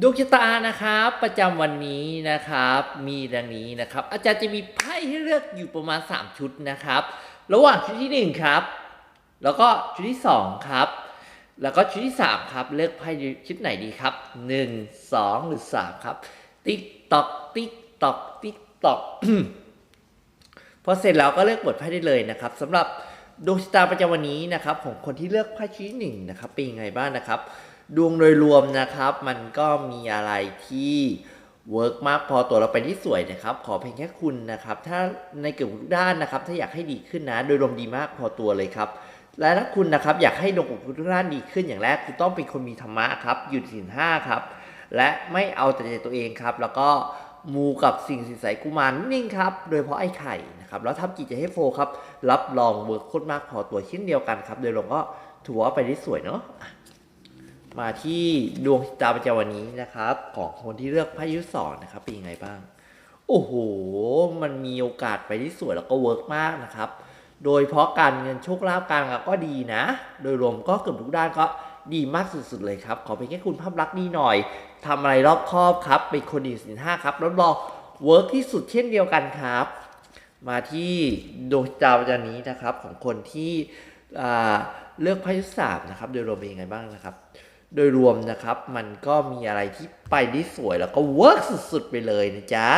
ดวงชะตานะครับประจำวันนี้นะครับมีดังนี้นะครับ อาจารย์จะมีไพ่ให้เลือกอยู่ประมาณ 3 ชุดนะครับ ระหว่างชุดที่ 1 ครับ แล้วก็ชุดที่ 2 ครับ แล้วก็ชุดที่ 3 ครับ เลือกไพ่ชุดไหนดีครับ 1 2 หรือ 3 ครับ ติ๊กตอกติ๊กตอกติ๊กตอกพอเสร็จแล้วก็เลือกบทไพ่ได้เลยนะครับสำหรับดวงชะตาประจำวันนี้นะครับ ของคนที่เลือกไพ่ชี้หนึ่งนะครับเป็นยังไงบ้างนะครับ ดวงโดยรวมนะครับ มันก็มีอะไรที่เวิร์กมากพอตัวเราไปที่สวยนะครับ ขอเพียงแค่คุณนะครับ ถ้าในเกือบทุกด้านนะครับ ถ้าอยากให้ดีขึ้นนะ โดยรวมดีมากพอตัวเลยครับ และถ้าคุณนะครับอยากให้ดวงของคุณทุกด้านดีขึ้นอย่างแรกคุณต้องเป็นคนมีธรรมะครับอยู่ศีลห้าครับ และไม่เอาแต่ใจตัวเองครับ แล้วก็มูกับสิ่งสินใสกุมารนิ่งครับ โดยเฉพาะไอ้ไข่นะครับ แล้วทำจิจให้โฟครับ รับรองเวิร์กโคตรมากพอตัวเช่นเดียวกันครับ โดยรวมก็ถือว่าไปได้สวยเนาะ มาที่ดวงตาประจำวันนี้นะครับ ของคนที่เลือกไพ่ยุทธศรนะครับเป็นยังไงบ้าง โอ้โห มันมีโอกาสไปที่สวยแล้วก็เวิร์กมากนะครับ โดยเฉพาะการเงินโชคลาภการงินก็ดีนะ โดยรวมก็เกือบทุกด้านก็ดีมากสุดๆเลยครับ ขอเพียงแค่คุณภาพลักษณ์ดีหน่อยทำอะไรรอบคอบครับ เป็นคนดีสินห้าครับรับรองเวิร์กที่สุดเช่นเดียวกันครับ มาที่ดวงดาวประจำนี้นะครับของคนที่เลือกไพ่ยุทธศาสตร์นะครับ โดยรวมเป็นยังไงบ้างนะครับ โดยรวมนะครับ มันก็มีอะไรที่ไปได้สวยแล้วก็เวิร์กสุดๆ ไปเลยนะจ๊ะ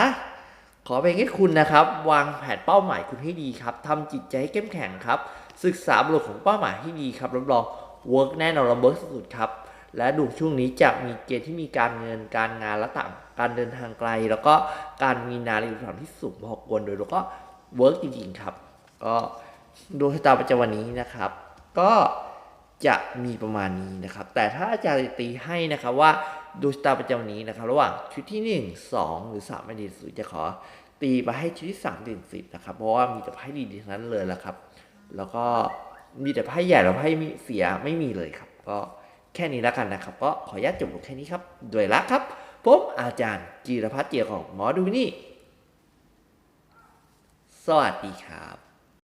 ขอเพียงแค่คุณนะครับ วางแผนเป้าหมายคุณให้ดีครับทำจิตใจให้เข้มแข็งครับ ศึกษาบทของเป้าหมายให้ดีครับรับรองเวิร์กแน่นอนเราเวิร์กสุดๆครับ และดวงช่วงนี้จะมีเกณฑ์ที่มีการเงินการงานและต่างการเดินทางไกล แล้วก็การมีนารีความที่สูงพอควรโดยแล้วก็เวิร์กจริงๆครับ ก็ดวงชะตาประจำวันนี้นะครับ ก็ จะมีประมาณนี้นะครับ แต่ถ้าอาจารย์ตีให้นะครับว่าดวงชะตาประจำวันนี้นะครับ ระหว่างชุดที่ 1 2 หรือ3ไม่ดีสุดจะขอตีไปให้ชุดที่3เด่นสิบนะครับ เพราะว่ามีแต่ไพ่ดีๆทั้งนั้นเลยละครับ แล้วก็มีแต่ไพ่ใหญ่แล้วไพ่เสียไม่มีเลยครับ ก็แค่นี้แล้วกันนะครับ ก็ขออนุญาตจบลงแค่นี้ครับโดยละครับผมอาจารย์จีรพัฒน์เจียของหมอดูนี่ สวัสดีครับ